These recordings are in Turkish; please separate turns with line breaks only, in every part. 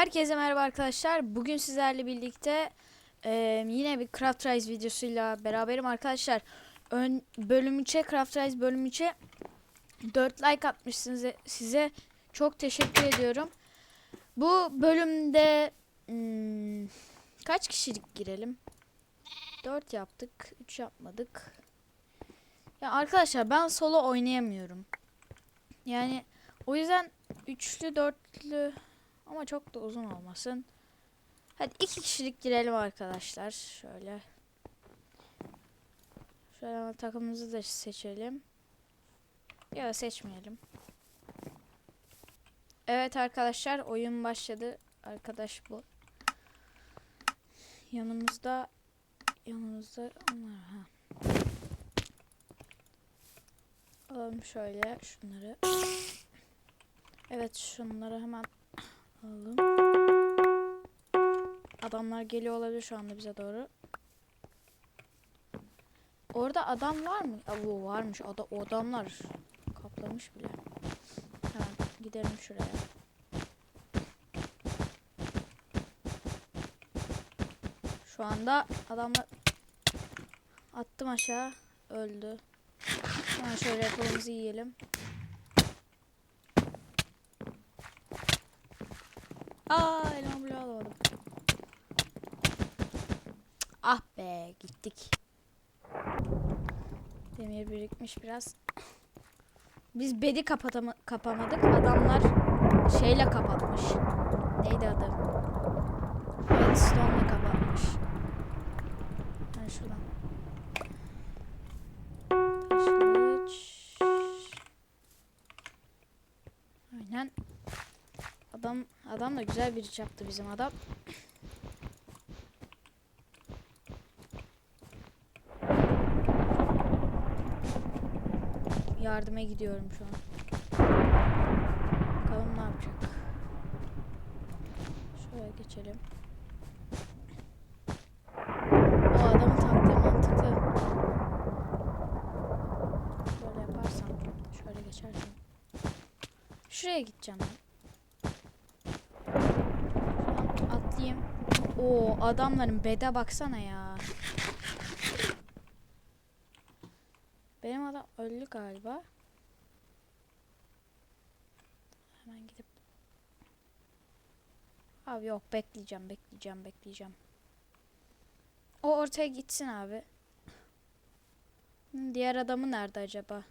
Herkese merhaba arkadaşlar. Bugün sizlerle birlikte e, yine bir Craft Rise videosuyla beraberim arkadaşlar. Ön bölüm 3'e Craft Rise bölüm 3'e 4 like atmışsınız size çok teşekkür ediyorum. Bu bölümde hmm, kaç kişilik girelim? 4 yaptık, 3 yapmadık. Ya arkadaşlar ben solo oynayamıyorum. Yani o yüzden üçlü, dörtlü ama çok da uzun olmasın. Hadi iki kişilik girelim arkadaşlar. Şöyle. Şöyle takımımızı da seçelim. Ya da seçmeyelim. Evet arkadaşlar oyun başladı. Arkadaş bu. Yanımızda yanımızda onlar ha. Alalım şöyle şunları. Evet şunları hemen alalım. Adamlar geliyor olabilir şu anda bize doğru. Orada adam var mı? Aa, varmış. Ada o adamlar kaplamış bile. Hemen gidelim şuraya. Şu anda adamlar attım aşağı öldü. Hemen şöyle yapalımızı yiyelim. Aa elma bile alamadım. Ah be gittik. Demir birikmiş biraz. Biz bedi kapatama kapamadık. Adamlar şeyle kapatmış. Da güzel bir yaptı bizim adam. Yardıma gidiyorum şu an. Bakalım ne yapacak. Şöyle geçelim. O adamın taktiği mantıklı. Böyle yaparsam, şöyle geçersem. Şuraya gideceğim ben. Atlayayım. Oo adamların bede baksana ya. Benim adam öldü galiba. Hemen gidip Abi yok bekleyeceğim bekleyeceğim bekleyeceğim. O ortaya gitsin abi. Diğer adamı nerede acaba?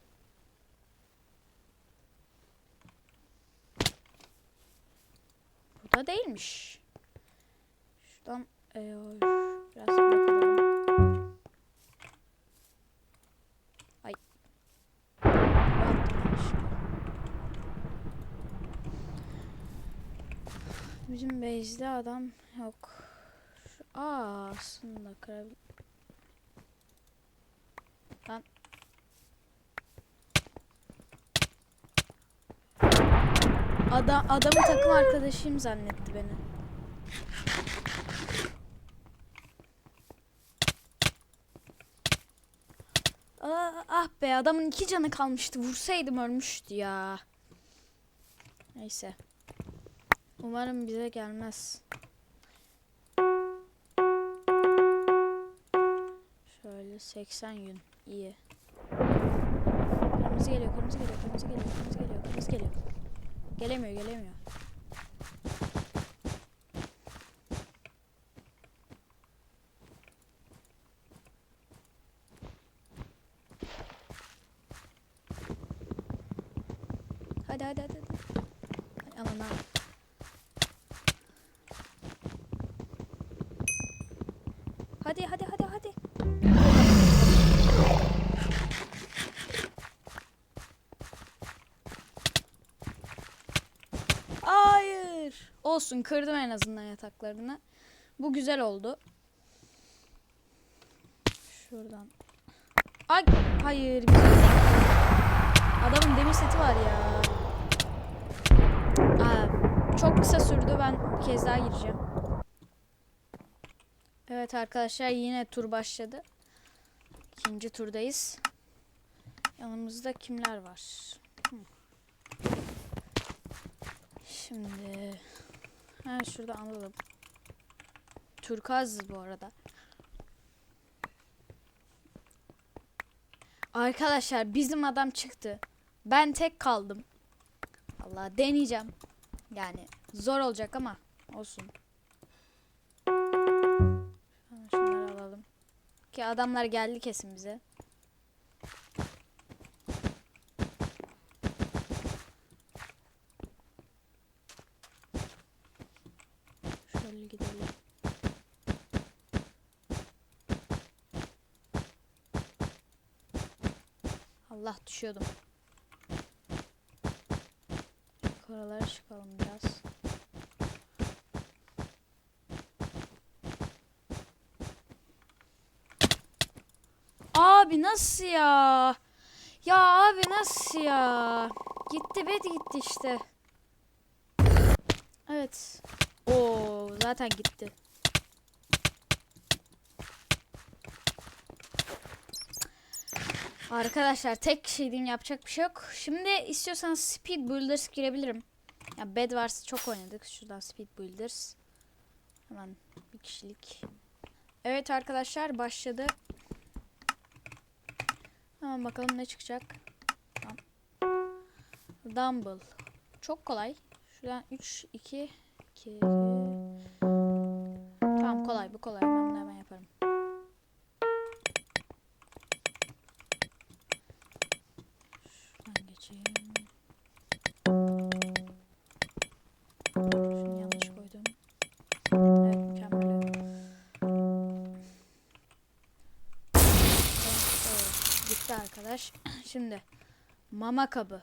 Burada değilmiş. Şuradan e, biraz bakalım. Ay. Bizim base'de adam yok. Şu, aa aslında karabil... Lan. Adam, adamın takım arkadaşıyım zannetti beni. Aa, ah be adamın iki canı kalmıştı. Vursaydım ölmüştü ya. Neyse. Umarım bize gelmez. Şöyle 80 gün. iyi. Kırmızı geliyor, kırmızı geliyor, kırmızı geliyor, kırmızı geliyor, kırmızı geliyor. Gelemiyor, gelemiyor. Hadi hadi hadi. hadi. Ay, Aman ha. Hadi hadi hadi hadi. Hayır. Olsun kırdım en azından yataklarını. Bu güzel oldu. Şuradan. Ay hayır. Adamın demir seti var ya. Aa, çok kısa sürdü. Ben bir kez daha gireceğim. Evet arkadaşlar yine tur başladı. İkinci turdayız. Yanımızda kimler var? Şimdi Ha şurada alalım. Turkuaz bu arada. Arkadaşlar bizim adam çıktı. Ben tek kaldım. Allah deneyeceğim. Yani zor olacak ama olsun. Şunları alalım. Ki adamlar geldi kesin bize. Şöyle gidelim. Allah düşüyordum. Oralara çıkalım biraz. Abi nasıl ya? Ya abi nasıl ya? Gitti bed gitti işte. Evet. Oo zaten gitti. Arkadaşlar tek şeydim yapacak bir şey yok. Şimdi istiyorsanız Speed Builders girebilirim. Ya Bed Wars'ı çok oynadık. Şuradan Speed Builders. Hemen bir kişilik. Evet arkadaşlar başladı. Hemen bakalım ne çıkacak. Tamam. Dumble. Çok kolay. Şuradan 3, 2, 2. Tamam kolay bu kolay. Ben arkadaş. Şimdi mama kabı.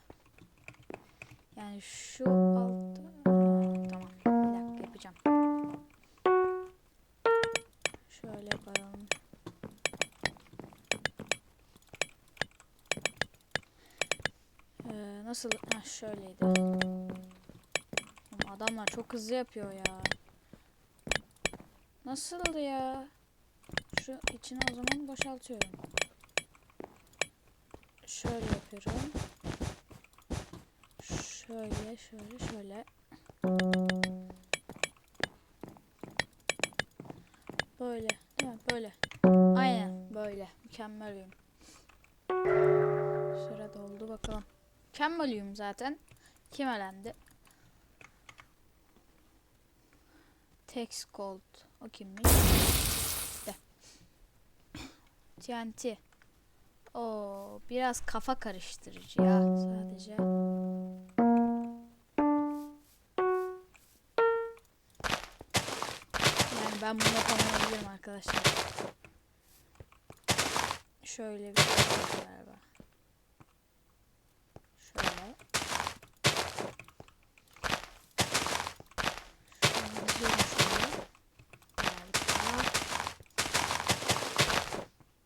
Yani şu altta. Tamam. Bir dakika yapacağım. Şöyle yapalım. Ee, nasıl? Ha şöyleydi. Adamlar çok hızlı yapıyor ya. Nasıl ya? Şu içine o zaman boşaltıyorum. Şöyle yapıyorum. Şöyle, şöyle, şöyle. Böyle, değil mi? Böyle. Aynen böyle. Mükemmel uyum. Süre doldu bakalım. Mükemmel zaten. Kim elendi? Tex Gold. O kimmiş? De. TNT. O biraz kafa karıştırıcı ya sadece. Yani ben bunu yapamayabilirim arkadaşlar. Şöyle bir şey galiba. Şöyle.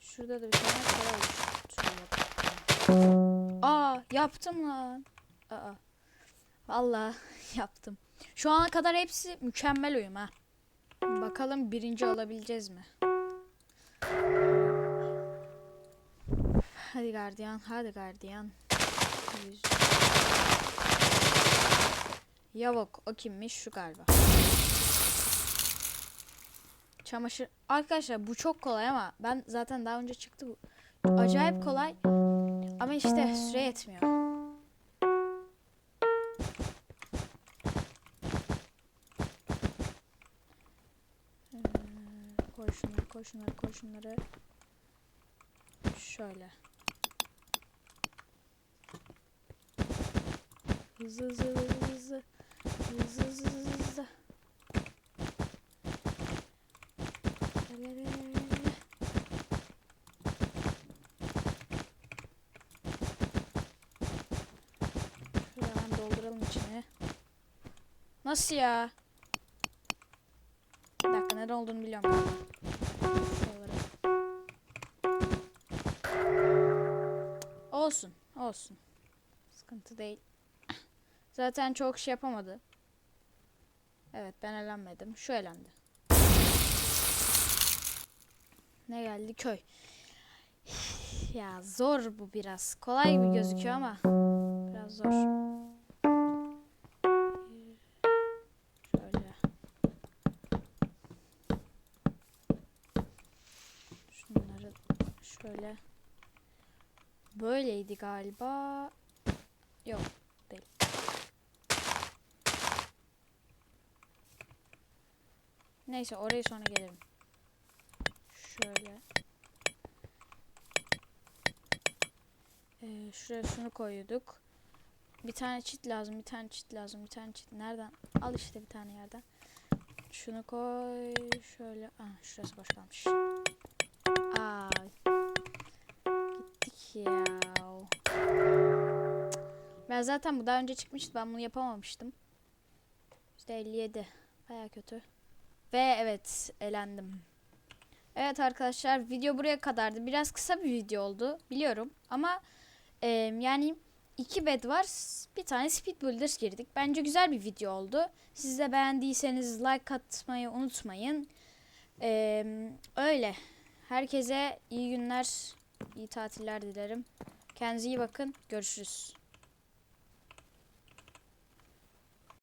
Şurada da bir tane oluşturuyor. Aa yaptım lan. Aa. Vallahi yaptım. Şu ana kadar hepsi mükemmel uyum ha. Bakalım birinci olabileceğiz mi? Hadi gardiyan, hadi gardiyan. Yüz. Yavuk, o kimmiş? Şu galiba. Çamaşır. Arkadaşlar bu çok kolay ama ben zaten daha önce çıktı bu. Acayip kolay. Ama işte süre yetmiyor. Ee, koy şunları, koy şunları, koy. Şöyle. Hızlı hızlı hızlı hızlı. Hızlı hızlı hızlı hızlı. Nasıl ya? Bir dakika neden olduğunu biliyorum. Olsun, olsun. Sıkıntı değil. Zaten çok şey yapamadı. Evet ben elenmedim. Şu elendi. Ne geldi? Köy. Ya zor bu biraz. Kolay gibi gözüküyor ama biraz zor. Böyleydi galiba. Yok değil. Neyse oraya sonra gelirim. Şöyle. Ee, şuraya şunu koyduk. Bir tane çit lazım, bir tane çit lazım, bir tane çit. Nereden? Al işte bir tane yerden. Şunu koy. Şöyle. Ah, şurası boş kalmış. Aa. Ben zaten bu daha önce çıkmıştı. Ben bunu yapamamıştım. İşte 57. Baya kötü. Ve evet elendim. Evet arkadaşlar video buraya kadardı. Biraz kısa bir video oldu. Biliyorum. Ama e, yani iki bed var. Bir tane Speed Builders girdik. Bence güzel bir video oldu. Siz de beğendiyseniz like atmayı unutmayın. E, öyle. Herkese iyi günler, iyi tatiller dilerim. Kendinize iyi bakın. Görüşürüz.